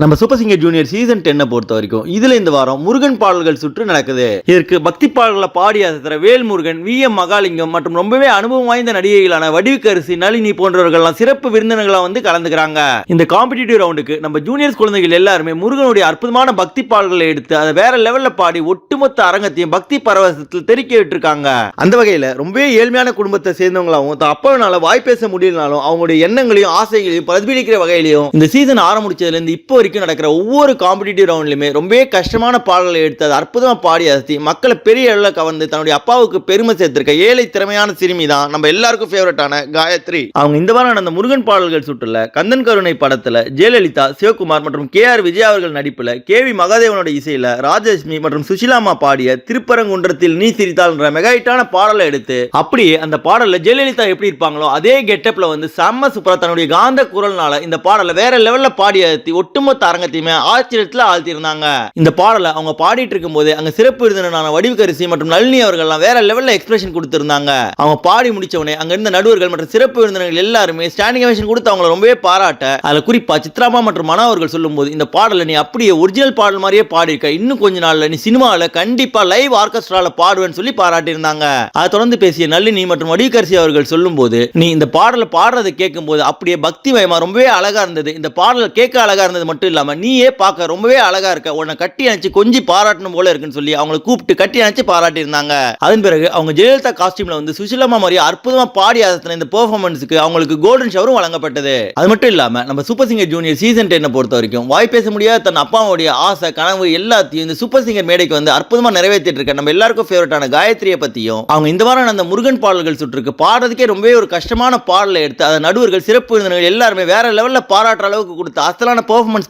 நம்ம super singer junior season டென்னை பொறுத்த வரைக்கும் இதுல இந்த வாரம் முருகன் பாடல்கள் சுற்று நடக்குது. இதற்கு பக்தி பாடல்களை பாடி அசத்துற வேல்முருகன் வி. எம். மகாலிங்கம் மற்றும் ரொம்பவே அனுபவம் வாய்ந்த நடிகைகளான வடிவுக்கரிசி நளினி போன்றவர்கள்லாம் சிறப்பு விருந்தினர்களாக வந்து கலந்துக்கிறாங்க. இந்த காம்படிட்டிவ் ரவுண்டுக்கு நம்ம ஜூனியர்ஸ் குழந்தைகள் எல்லாருமே முருகனுடைய அற்புதமான பக்தி பாடல்களை எடுத்து அதை வேற லெவல்ல பாடி ஒட்டுமொத்த அரங்கத்தையும் பக்தி பரவசத்தில் தெறிக்க விட்டுருக்காங்க. அந்த வகையில ரொம்பவே ஏழ்மையான குடும்பத்தை சேர்ந்தவங்களாவும் அப்பவனால வாய் பேச முடியலனாலும் அவங்களுடைய எண்ணங்களையும் ஆசைகளையும் பிரதிபலிக்கிற வகையிலையும் இந்த சீசன் ஆரம்பிச்சதுல இருந்து இப்போ வரைக்கும் நடக்கிற ஒவ்வொரு காம்படிட்டிவ் ரவுண்ட்லையுமே ரொம்பவே கஷ்டமான பாடல்களை எடுத்து அது அற்புதமாக பாடி அசத்தி மக்களை பெரிய அளவில் கவர்ந்து தன்னுடைய அப்பாவுக்கு பெருமை சேர்த்திருக்க ஏழை திறமையான சிறுமி தான் நம்ம எல்லாருக்கும் ஃபேவரட்டான காயத்ரி. அவங்க இந்த வாரம் நடந்த முருகன் பாடல்கள் சுற்றுல கந்தன் கருணை படத்தில் ஜெயலலிதா சிவகுமார் மற்றும் கே ஆர் விஜய் அவர்கள் நடிப்பில் கே வி மகாதேவனோட இசையில் ராஜலட்சுமி மற்றும் சுஷிலாமா பாடிய திருப்பரங்குன்றத்தில் நீ சிரித்தால் சிரித்தால்ன்ற மெகாயிட்டான பாடலை எடுத்து அப்படியே அந்த பாடலில் ஜெயலலிதா எப்படி இருப்பாங்களோ அதே கெட்டப்பில் வந்து செம்ம சூப்பராக தன்னுடைய காந்த குரல்னால இந்த பாடலை வேற லெவலில் பாடி அழுத்தி ஒட்டுமொத்த அரங்கத்தையுமே ஆச்சரியத்தில் ஆழ்த்தியிருந்தாங்க. இந்த பாடலை அவங்க பாடிட்டு இருக்கும் போது அங்க சிறப்பு விருந்தினரான வடிவுக்கரிசி மற்றும் நளினி அவர்கள்லாம் வேற லெவல்ல எக்ஸ்பிரஷன் கொடுத்திருந்தாங்க. அவங்க பாடி முடிச்ச உடனே அங்க இருந்த நடுவர்கள் மற்றும் சிறப்பு விருந்தினர்கள் எல்லாருமே ஸ்டாண்டிங் அவேஷன் கொடுத்து அவங்கள ரொம்பவே பாராட்ட அதுல குறிப்பா சித்ராமா மற்றும் மனா அவர்கள் சொல்லும்போது இந்த பாடலை நீ அப்படியே ஒரிஜினல் பாடல் மாதிரியே பாடியிருக்க. இன்னும் கொஞ்ச நாள்ல நீ சினிமாவில் கண்டிப்பா லைவ் ஆர்கெஸ்ட்ரால பாடுவேன்னு சொல்லி பாராட்டியிருந்தாங்க. அதை தொடர்ந்து பேசிய நளினி மற்றும் வடிவுக்கரிசி அவர்கள் சொல்லும்போது நீ இந்த பாடலை பாடுறதை கேட்கும்போது அப்படியே பக்தி மயமா ரொம்பவே அழகா இருந்தது. இந்த பாடல் கேட்க அழகா இருந்தது மட்டும் மட்டும் இல்லாமல் நீயே பார்க்க ரொம்பவே அழகா இருக்க. உன்னை கட்டி அணைச்சு கொஞ்சம் பாராட்டணும் போல இருக்குன்னு சொல்லி அவங்களை கூப்பிட்டு கட்டி அணைச்சு பாராட்டியிருந்தாங்க. அதன் பிறகு அவங்க ஜெயலலிதா காஸ்டியூம்ல வந்து சுஷிலமா மாதிரி அற்புதமா பாடி அதத்தின இந்த பெர்ஃபார்மன்ஸுக்கு அவங்களுக்கு கோல்டன் ஷவரும் வழங்கப்பட்டது. அது மட்டும் இல்லாம நம்ம சூப்பர் சிங்கர் ஜூனியர் சீசன் டென்னை பொறுத்த வரைக்கும் வாய் பேச முடியாத தன் அப்பாவுடைய ஆசை கனவு எல்லாத்தையும் இந்த சூப்பர் சிங்கர் மேடைக்கு வந்து அற்புதமா நிறைவேற்றிட்டு இருக்க. நம்ம எல்லாருக்கும் ஃபேவரட்டான காயத்ரியை பத்தியும் அவங்க இந்த வாரம் அந்த முருகன் பாடல்கள் சுற்றுக்கு பாடுறதுக்கே ரொம்பவே ஒரு கஷ்டமான பாடலை எடுத்து அதை நடுவர்கள் சிறப்பு விருந்தினர்கள் எல்லாருமே வேற லெவல்ல பாராட்டுற அளவுக்கு கொடுத்த அசலான பெர்ஃபார்மன்ஸ்